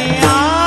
आया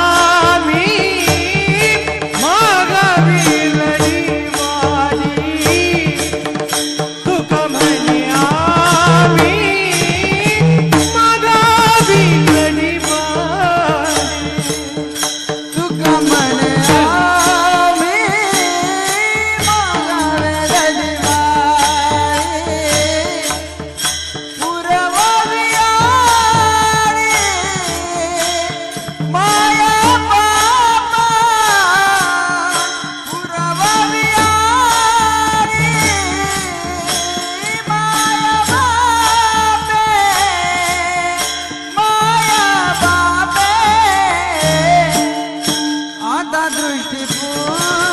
দৃষ্টি